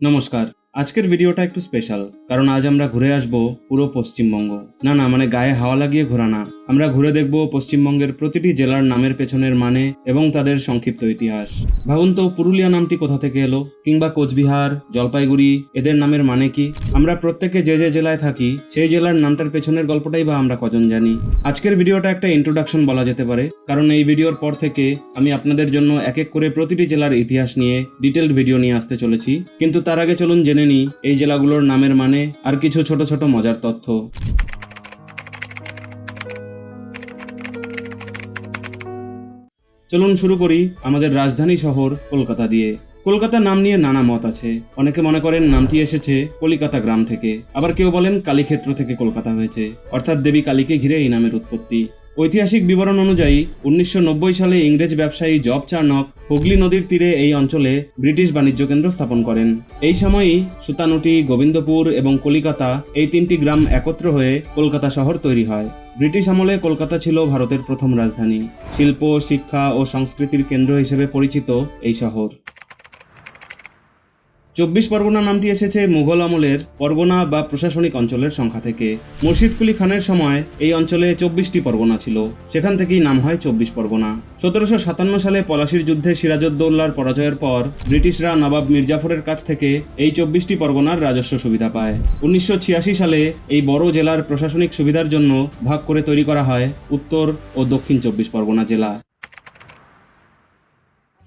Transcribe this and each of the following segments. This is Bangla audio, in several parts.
নমস্কার। আজকের ভিডিওটা একটু স্পেশাল কারণ আজ আমরা ঘুরে আসব পুরো পশ্চিমবঙ্গ। না না মানে গায়ে হাওয়া লাগিয়ে ঘোরা না। আমরা ঘুরে দেখব পশ্চিমবঙ্গের প্রতিটি জেলার নামের পেছনের মানে এবং তাদের সংক্ষিপ্ত ইতিহাস। ভাবুন তো, পুরুলিয়া নামটি কোথা থেকে এলো? কিংবা কোচবিহার, জলপাইগুড়ি, এদের নামের মানে কি? আমরা প্রত্যেকে যে যে জেলায় থাকি, সেই জেলার নামটার পেছনের গল্পটাই বা আমরা কজন জানি। আজকের ভিডিওটা একটা ইন্ট্রোডাকশন বলা যেতে পারে, কারণ এই ভিডিওর পর থেকে আমি আপনাদের জন্য এক এক করে প্রতিটি জেলার ইতিহাস নিয়ে ডিটেলড ভিডিও নিয়ে আসতে চলেছি। কিন্তু তার আগে চলুন জেনে নিই এই জেলাগুলোর নামের মানে আর কিছু ছোট ছোট মজার তথ্য। চলুন শুরু করি আমাদের রাজধানী শহর কলকাতা দিয়ে। কলকাতা নাম নিয়ে নানা মত আছে। অনেকে মনে করেন নামটি এসেছে কলিকাতা গ্রাম থেকে। আবার কেউ বলেন কালীক্ষেত্র থেকে কলকাতা হয়েছে। অর্থাৎ দেবী কালীকে ঘিরে এই নামের উৎপত্তি। ঐতিহাসিক বিবরণ অনুযায়ী, উনিশশো নব্বই সালে ইংরেজ ব্যবসায়ী জব চার্নক হুগলি নদীর তীরে এই অঞ্চলে ব্রিটিশ বাণিজ্য কেন্দ্র স্থাপন করেন। এই সময়ই সুতানুটি, গোবিন্দপুর এবং কলিকাতা এই তিনটি গ্রাম একত্র হয়ে কলকাতা শহর তৈরি হয়। ব্রিটিশ আমলে কলকাতা ছিল ভারতের প্রথম রাজধানী। শিল্প, শিক্ষা ও সংস্কৃতির কেন্দ্র হিসেবে পরিচিত এই শহর। চব্বিশ পরগনা নামটি এসেছে মুঘল আমলের পরগনা বা প্রশাসনিক অঞ্চলের সংখ্যা থেকে। মুর্শিদকুলি খানের সময় এই অঞ্চলে চব্বিশটি পরগনা ছিল। সেখান থেকেই নাম হয় চব্বিশ পরগনা। সতেরোশো সাতান্ন সালে পলাশির যুদ্ধে সিরাজউদ্দৌলার পরাজয়ের পর ব্রিটিশরা নবাব মির্জাফরের কাছ থেকে এই চব্বিশটি পরগনার রাজস্ব সুবিধা পায়। উনিশশো ছিয়াশি সালে এই বড় জেলার প্রশাসনিক সুবিধার জন্য ভাগ করে তৈরি করা হয় উত্তর ও দক্ষিণ চব্বিশ পরগনা জেলা।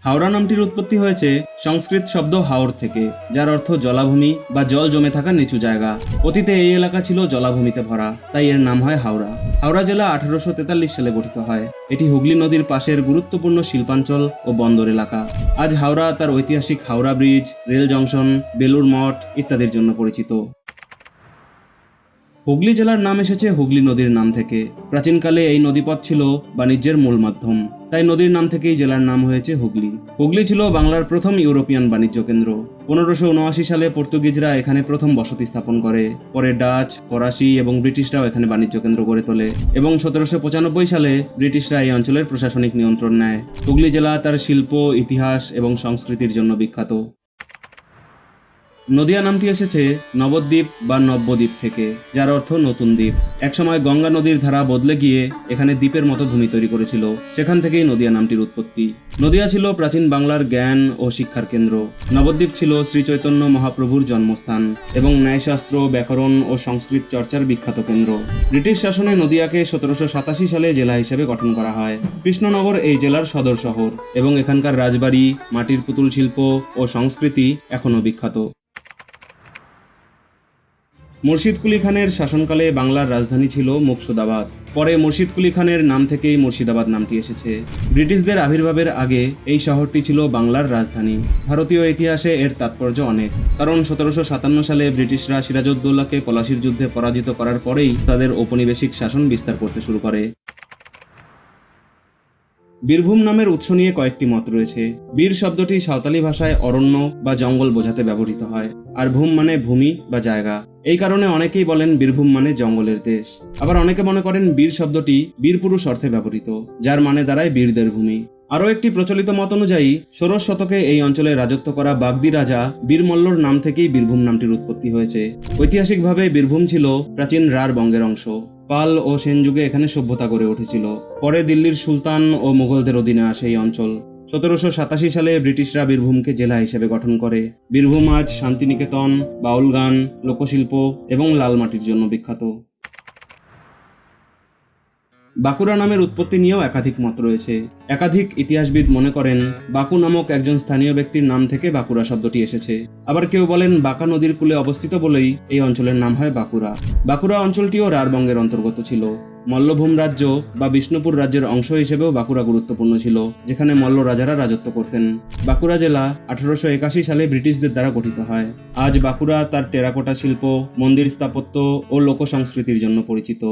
হাওড়া নামটির উৎপত্তি হয়েছে সংস্কৃত শব্দ হাওর থেকে, যার অর্থ জলাভূমি বা জল জমে থাকা নিচু জায়গা। অতীতে এই এলাকা ছিল জলাভূমিতে ভরা, তাই এর নাম হয় হাওড়া। হাওড়া জেলা আঠারোশো তেতাল্লিশ সালে গঠিত হয়। এটি হুগলি নদীর পাশের গুরুত্বপূর্ণ শিল্পাঞ্চল ও বন্দর এলাকা। আজ হাওড়া তার ঐতিহাসিক Howrah bridge, rail junction Belur Math ইত্যাদির জন্য পরিচিত। হুগলি জেলার নাম এসেছে হুগলি নদীর নাম থেকে। প্রাচীনকালে এই নদীপথ ছিল বাণিজ্যের মূল মাধ্যম। তাই নদীর নাম থেকেই জেলার নাম হয়েছে হুগলি। হুগলি ছিল বাংলার প্রথম ইউরোপিয়ান বাণিজ্য কেন্দ্র। পনেরোশো উনআশি সালে পর্তুগিজরা এখানে প্রথম বসতি স্থাপন করে। পরে ডাচ, ফরাসি এবং ব্রিটিশরাও এখানে বাণিজ্য কেন্দ্র গড়ে তোলে এবং সতেরোশো পঁচানব্বই সালে ব্রিটিশরা এই অঞ্চলের প্রশাসনিক নিয়ন্ত্রণ নেয়। হুগলি জেলা তার শিল্প, ইতিহাস এবং সংস্কৃতির জন্য বিখ্যাত। নদিয়া নামটি এসেছে নবদ্বীপ বা নব্যদ্বীপ থেকে, যার অর্থ নতুন দ্বীপ। একসময় গঙ্গা নদীর ধারা বদলে গিয়ে এখানে দ্বীপের মতো ভূমি তৈরি করেছিল। সেখান থেকেই নদিয়া নামটির উৎপত্তি। নদিয়া ছিল প্রাচীন বাংলার জ্ঞান ও শিক্ষার কেন্দ্র। নবদ্বীপ ছিল শ্রী চৈতন্য মহাপ্রভুর জন্মস্থান এবং ন্যায়শাস্ত্র, ব্যাকরণ ও সংস্কৃত চর্চার বিখ্যাত কেন্দ্র। ব্রিটিশ শাসনে নদিয়াকে সতেরোশো সাতাশি সালে জেলা হিসেবে গঠন করা হয়। কৃষ্ণনগর এই জেলার সদর শহর এবং এখানকার রাজবাড়ি, মাটির পুতুল শিল্প ও সংস্কৃতি এখনও বিখ্যাত। মুর্শিদকুলি খানের শাসনকালে বাংলার রাজধানী ছিল মুর্শিদাবাদ। পরে মুর্শিদ কুলি খানের নাম থেকেই মুর্শিদাবাদ নামটি এসেছে। ব্রিটিশদের আবির্ভাবের আগে এই শহরটি ছিল বাংলার রাজধানী। ভারতীয় ইতিহাসে এর তাৎপর্য অনেক। কারণ সতেরোশো সাতান্ন সালে ব্রিটিশরা সিরাজউদ্দৌলাকে পলাশির যুদ্ধে পরাজিত করার পরেই তাদের ঔপনিবেশিক শাসন বিস্তার করতে শুরু করে। বীরভূম নামের উৎস নিয়ে কয়েকটি মত রয়েছে। বীর শব্দটি সাঁওতালি ভাষায় অরণ্য বা জঙ্গল বোঝাতে ব্যবহৃত হয়, আর ভূম মানে ভূমি বা জায়গা। এই কারণে অনেকেই বলেন বীরভূম মানে জঙ্গলের দেশ। আবার অনেকে মনে করেন বীর শব্দটি বীরপুরুষ অর্থে ব্যবহৃত, যার মানে দাঁড়ায় বীরদের ভূমি। আরও একটি প্রচলিত মত অনুযায়ী, ষোড়শ শতকে এই অঞ্চলে রাজত্ব করা বাগদি রাজা বীরমল্লর নাম থেকেই বীরভূম নামটির উৎপত্তি হয়েছে। ঐতিহাসিকভাবে বীরভূম ছিল প্রাচীন রার বঙ্গের অংশ। পাল ও সেন যুগে এখানে সভ্যতা গড়ে উঠেছিল। পরে দিল্লির সুলতান ও মুঘলদের অধীনে আসে এই অঞ্চল। সতেরোশো সাতাশি সালে ব্রিটিশরা বীরভূমকে জেলা হিসেবে গঠন করে। বীরভূম আজ শান্তিনিকেতন বাউল গান লোকশিল্প এবং লাল মাটির জন্য বিখ্যাত। বাঁকুড়া নামের উৎপত্তি নিয়েও একাধিক মত রয়েছে। একাধিক ইতিহাসবিদ মনে করেন, বাকু নামক একজন স্থানীয় ব্যক্তির নাম থেকে বাঁকুড়া শব্দটি এসেছে। আবার কেউ বলেন, বাঁকা নদীর কূলে অবস্থিত বলেই এই অঞ্চলের নাম হয় বাঁকুড়া। বাঁকুড়া অঞ্চলটিও রারবঙ্গের অন্তর্গত ছিল। মল্লভূম রাজ্য বা বিষ্ণুপুর রাজ্যের অংশ হিসেবেও বাঁকুড়া গুরুত্বপূর্ণ ছিল, যেখানে মল্ল রাজারা রাজত্ব করতেন। বাঁকুড়া জেলা আঠারোশো একাশি সালে ব্রিটিশদের দ্বারা গঠিত হয়। আজ বাঁকুড়া তার টেরাকোটা শিল্প, মন্দির স্থাপত্য ও লোক সংস্কৃতির জন্য পরিচিত।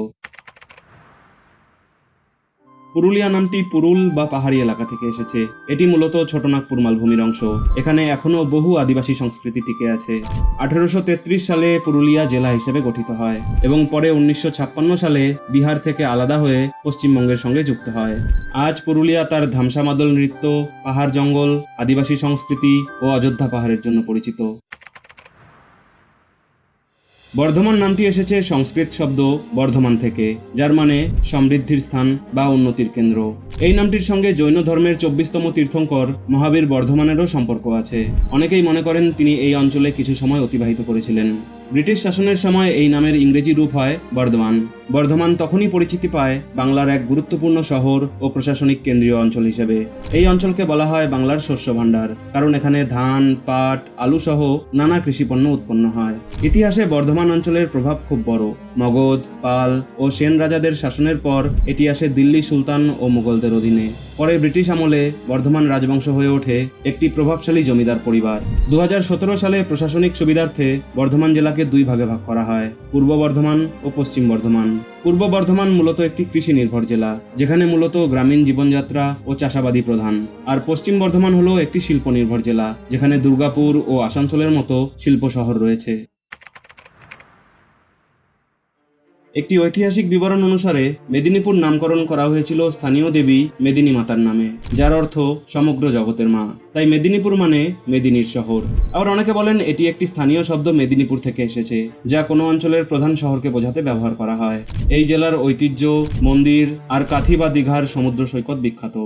পুরুলিয়া নামটি পুরুল বা পাহাড়ি এলাকা থেকে এসেছে। এটি মূলত ছোটনাগপুর মালভূমির অংশ। এখানে এখনও বহু আদিবাসী সংস্কৃতি টিকে আছে। আঠারোশো তেত্রিশ সালে পুরুলিয়া জেলা হিসেবে গঠিত হয় এবং পরে উনিশশো ছাপ্পান্ন সালে বিহার থেকে আলাদা হয়ে পশ্চিমবঙ্গের সঙ্গে যুক্ত হয়। আজ পুরুলিয়া তার ধামসামাদল নৃত্য, পাহাড় জঙ্গল, আদিবাসী সংস্কৃতি ও অযোধ্যা পাহাড়ের জন্য পরিচিত। বর্ধমান নামটি এসেছে সংস্কৃত শব্দ বর্ধমান থেকে, যার মানে সমৃদ্ধির স্থান বা উন্নতির কেন্দ্র। এই নামটির সঙ্গে জৈন ধর্মের চব্বিশতম তীর্থঙ্কর মহাবীর বর্ধমানেরও সম্পর্ক আছে। অনেকেই মনে করেন তিনি এই অঞ্চলে কিছু সময় অতিবাহিত করেছিলেন। ব্রিটিশ শাসনের সময় এই নামের ইংরেজি রূপ হয় বর্ধমান। বর্ধমান তখনই পরিচিতি পায় বাংলার এক গুরুত্বপূর্ণ শহর ও প্রশাসনিক কেন্দ্রীয় অঞ্চল হিসেবে। এই অঞ্চলকে বলা হয় বাংলার শস্য ভাণ্ডার, কারণ এখানে ধান, পাট আলু সহ নানা কৃষিপণ্য উৎপন্ন হয়। ইতিহাসে বর্ধমান অঞ্চলের প্রভাব খুব বড়। মগধ, পাল ও সেন রাজাদের শাসনের পর এটি আসে দিল্লি সুলতান ও মুঘলদের অধীনে। পরে ব্রিটিশ আমলে বর্ধমান রাজবংশ হয়ে ওঠে একটি প্রভাবশালী জমিদার পরিবার। দু হাজার সতেরো সালে প্রশাসনিক সুবিধার্থে বর্ধমান জেলাকে দুই ভাগে ভাগ করা হয়, পূর্ব বর্ধমান ও পশ্চিম বর্ধমান। পূর্ব বর্ধমান মূলত একটি কৃষি নির্ভর জেলা, যেখানে মূলত গ্রামীণ জীবনযাত্রা ও চাষাবাদী প্রধান। আর পশ্চিম বর্ধমান হলো একটি শিল্প নির্ভর জেলা, যেখানে দুর্গাপুর ও আসানসোলের মতো শিল্প শহর রয়েছে। একটি ঐতিহাসিক বিবরণ অনুসারে মেদিনীপুর নামকরণ করা হয়েছিল স্থানীয় দেবী মেদিনী মাতার নামে, যার অর্থ সমগ্র জগতের মা। তাই মেদিনীপুর মানে মেদিনীর শহর। আবার অনেকে বলেন এটি একটি স্থানীয় শব্দ মেদিনীপুর থেকে এসেছে, যা কোনো অঞ্চলের প্রধান শহরকে বোঝাতে ব্যবহার করা হয়। এই জেলার ঐতিহ্য, মন্দির আর কাথি বা দীঘার সমুদ্র সৈকত বিখ্যাত।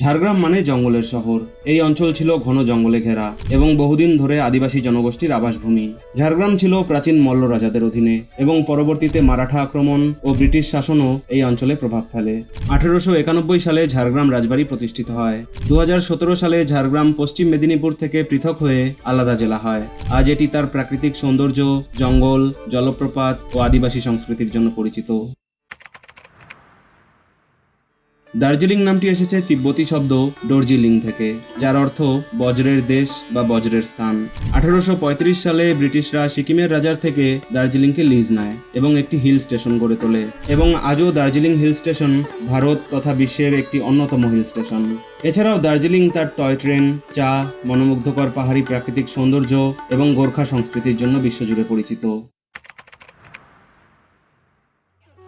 ঝাড়গ্রাম মানে জঙ্গলের শহর। এই অঞ্চল ছিল ঘন জঙ্গলে ঘেরা এবং বহুদিন ধরে আদিবাসী জনগোষ্ঠীর আবাসভূমি। ঝাড়গ্রাম ছিল প্রাচীন মল্ল রাজাদের অধীনে এবং পরবর্তীতে মারাঠা আক্রমণ ও ব্রিটিশ শাসনও এই অঞ্চলে প্রভাব ফেলে। আঠেরোশো একানব্বই সালে ঝাড়গ্রাম রাজবাড়ি প্রতিষ্ঠিত হয়। দু হাজার সতেরো সালে ঝাড়গ্রাম পশ্চিম মেদিনীপুর থেকে পৃথক হয়ে আলাদা জেলা হয়। আজ এটি তার প্রাকৃতিক সৌন্দর্য, জঙ্গল, জলপ্রপাত ও আদিবাসী সংস্কৃতির জন্য পরিচিত। দার্জিলিং নামটি এসেছে তিব্বতি শব্দ ডর্জিলিং থেকে, যার অর্থ বজ্রের দেশ বা বজ্রের স্থান। আঠারোশো পঁয়ত্রিশ সালে ব্রিটিশরা সিকিমের রাজার থেকে দার্জিলিংকে লিজ নেয় এবং একটি হিল স্টেশন গড়ে তোলে এবং আজও দার্জিলিং হিল স্টেশন ভারত তথা বিশ্বের একটি অন্যতম হিল স্টেশন। এছাড়াও দার্জিলিং তার টয় ট্রেন, চা, মনোমুগ্ধকর পাহাড়ি প্রাকৃতিক সৌন্দর্য এবং গোর্খা সংস্কৃতির জন্য বিশ্বজুড়ে পরিচিত।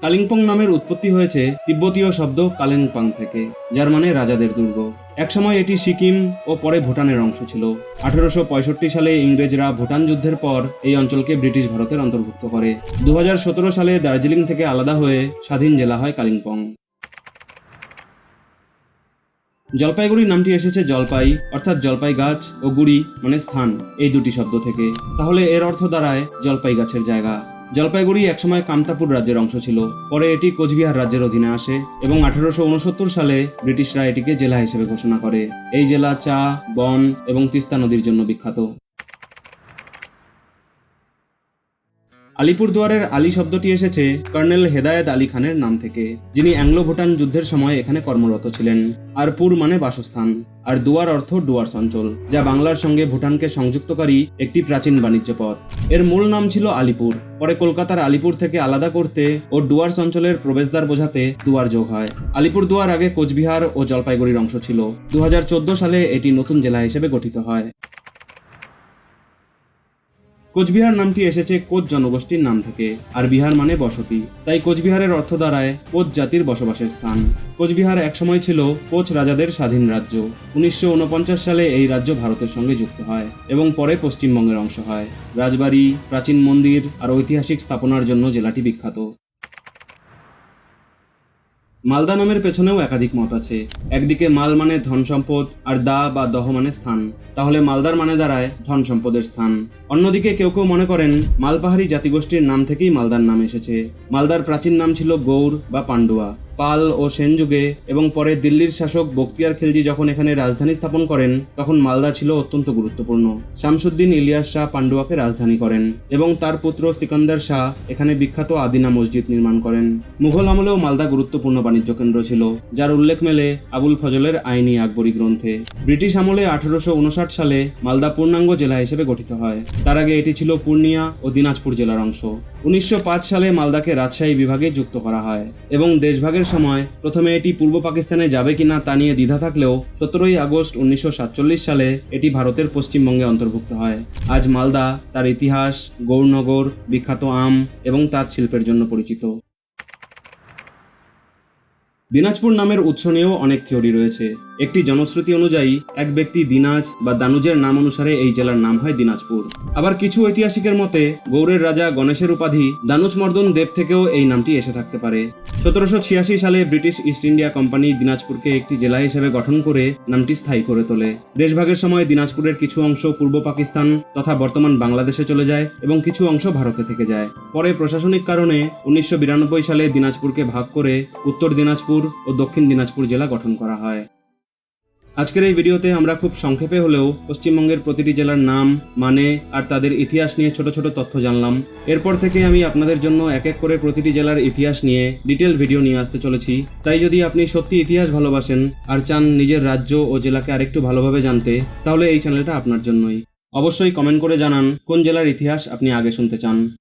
কালিম্পং নামের উৎপত্তি হয়েছে তিব্বতীয় শব্দ কালেংপাং থেকে, যার মানে রাজাদের দুর্গ। একসময় এটি সিকিম ও পরে ভুটানের অংশ ছিল। আঠারোশো সালে ইংরেজরা ভুটান যুদ্ধের পর এই অঞ্চলকে ব্রিটিশ ভারতের অন্তর্ভুক্ত করে। দু হাজার সতেরো সালে দার্জিলিং থেকে আলাদা হয়ে স্বাধীন জেলা হয় কালিম্পং। জলপাইগুড়ি নামটি এসেছে জলপাই, অর্থাৎ জলপাই গাছ ও গুড়ি মানে স্থান, এই দুটি শব্দ থেকে। তাহলে এর অর্থ দাঁড়ায় জলপাই গাছের জায়গা। জলপাইগুড়ি একসময় কামতাপুর রাজ্যের অংশ ছিল। পরে এটি কোচবিহার রাজ্যের অধীনে আসে এবং আঠারোশো উনসত্তর সালে ব্রিটিশরা এটিকে জেলা হিসেবে ঘোষণা করে। এই জেলা চা, বন এবং তিস্তা নদীর জন্য বিখ্যাত। আলিপুরদুয়ারের আলী শব্দটি এসেছে কর্নেল হেদায়েত আলী খানের নাম থেকে, যিনি অ্যাংলো ভুটান যুদ্ধের সময় এখানে কর্মরত ছিলেন। আর পুর মানে বাসস্থান, আর দুয়ার অর্থ ডুয়ার্স অঞ্চল যা বাংলার সঙ্গে ভুটানকে সংযুক্তকারী একটি প্রাচীন বাণিজ্য পথ। এর মূল নাম ছিল আলিপুর, পরে কলকাতার আলিপুর থেকে আলাদা করতে ও ডুয়ার্স অঞ্চলের প্রবেশদ্বার বোঝাতে দুয়ার যোগ হয়। আলিপুর দুয়ার আগে কোচবিহার ও জলপাইগুড়ির অংশ ছিল। দু হাজার চোদ্দ সালে এটি নতুন জেলা হিসেবে গঠিত হয়। কোচবিহার নামটি এসেছে কোচ জনগোষ্ঠীর নাম থেকে, আর বিহার মানে বসতি। তাই কোচবিহারের অর্থ দাঁড়ায় কোচ জাতির বসবাসের স্থান। কোচবিহার একসময় ছিল কোচ রাজাদের স্বাধীন রাজ্য। উনিশশো ঊনপঞ্চাশ সালে এই রাজ্য ভারতের সঙ্গে যুক্ত হয় এবং পরে পশ্চিমবঙ্গের অংশ হয়। রাজবাড়ি, প্রাচীন মন্দির আর ঐতিহাসিক স্থাপনার জন্য জেলাটি বিখ্যাত। মালদা নামের পেছনেও একাধিক মত আছে। একদিকে মাল মানে ধন সম্পদ আর দা বা দহ মানে স্থান। তাহলে মালদার মানে দাঁড়ায় ধন সম্পদের স্থান। অন্যদিকে কেউ কেউ মনে করেন মালপাহাড়ি জাতিগোষ্ঠীর নাম থেকেই মালদার নাম এসেছে। মালদার প্রাচীন নাম ছিল গৌর বা পান্ডুয়া পাল ও সেন যুগে এবং পরে দিল্লির শাসক বক্তিয়ার খিলজি যখন এখানে রাজধানী স্থাপন করেন, তখন মালদা ছিল অত্যন্ত গুরুত্বপূর্ণ। শামসুদ্দিন ইলিয়াস শাহ পান্ডুয়াকে রাজধানী করেন এবং তার পুত্র সিকান্দার শাহ এখানে বিখ্যাত আদিনা মসজিদ নির্মাণ করেন। মুঘল আমলেও মালদা গুরুত্বপূর্ণ বাণিজ্য কেন্দ্র ছিল, যার উল্লেখ মেলে আবুল ফজলের আইনি আকবরী গ্রন্থে। ব্রিটিশ আমলে আঠারোশো উনষাট সালে মালদা পূর্ণাঙ্গ জেলা হিসেবে গঠিত হয়। তার আগে এটি ছিল পূর্ণিয়া ও দিনাজপুর জেলার অংশ। উনিশশো পাঁচ সালে মালদাকে রাজশাহী বিভাগে যুক্ত করা হয় এবং দেশভাগের সময় প্রথমে এটি পূর্ব পাকিস্তানে যাবে কিনা তা নিয়ে দ্বিধা থাকলেও সতেরোই আগস্ট উনিশশো সাতচল্লিশ সালে এটি ভারতের পশ্চিমবঙ্গে অন্তর্ভুক্ত হয়। আজ মালদা তার ইতিহাস, গৌরনগর, বিখ্যাত আম এবং তাঁত শিল্পের জন্য পরিচিত। দিনাজপুর নামের উৎস নিয়েও অনেক থিওরি রয়েছে। একটি জনশ্রুতি অনুযায়ী, এক ব্যক্তি দিনাজ বা দানুজের নাম অনুসারে এই জেলার নাম হয় দিনাজপুর। আবার কিছু ঐতিহাসিকের মতে, গৌড়ের রাজা গণেশের উপাধি দানুজ মর্দন দেব থেকেও এই নামটি এসে থাকতে পারে। সতেরোশো ছিয়াশি সালে ব্রিটিশ ইস্ট ইন্ডিয়া কোম্পানি দিনাজপুরকে একটি জেলা হিসেবে গঠন করে নামটি স্থায়ী করে তোলে। দেশভাগের সময় দিনাজপুরের কিছু অংশ পূর্ব পাকিস্তান তথা বর্তমান বাংলাদেশে চলে যায় এবং কিছু অংশ ভারতে থেকে যায়। পরে প্রশাসনিক কারণে উনিশশো বিরানব্বই সালে দিনাজপুরকে ভাগ করে উত্তর দিনাজপুর ও দক্ষিণ দিনাজপুর জেলা গঠন করা হয়। আজকের এই ভিডিওতে আমরা খুব সংক্ষেপে হলেও পশ্চিমবঙ্গের প্রতিটি জেলার নাম মানে আর তাদের ইতিহাস নিয়ে ছোট ছোট তথ্য জানলাম। এরপর থেকে আমি আপনাদের জন্য এক এক করে প্রতিটি জেলার ইতিহাস নিয়ে ডিটেল ভিডিও নিয়ে আসতে চলেছি। তাই যদি আপনি সত্যি ইতিহাস ভালোবাসেন আর চান নিজের রাজ্য ও জেলাকে আরেকটু ভালোভাবে জানতে, তাহলে এই চ্যানেলটা আপনার জন্যই। অবশ্যই কমেন্ট করে জানান কোন জেলার ইতিহাস আপনি আগে শুনতে চান।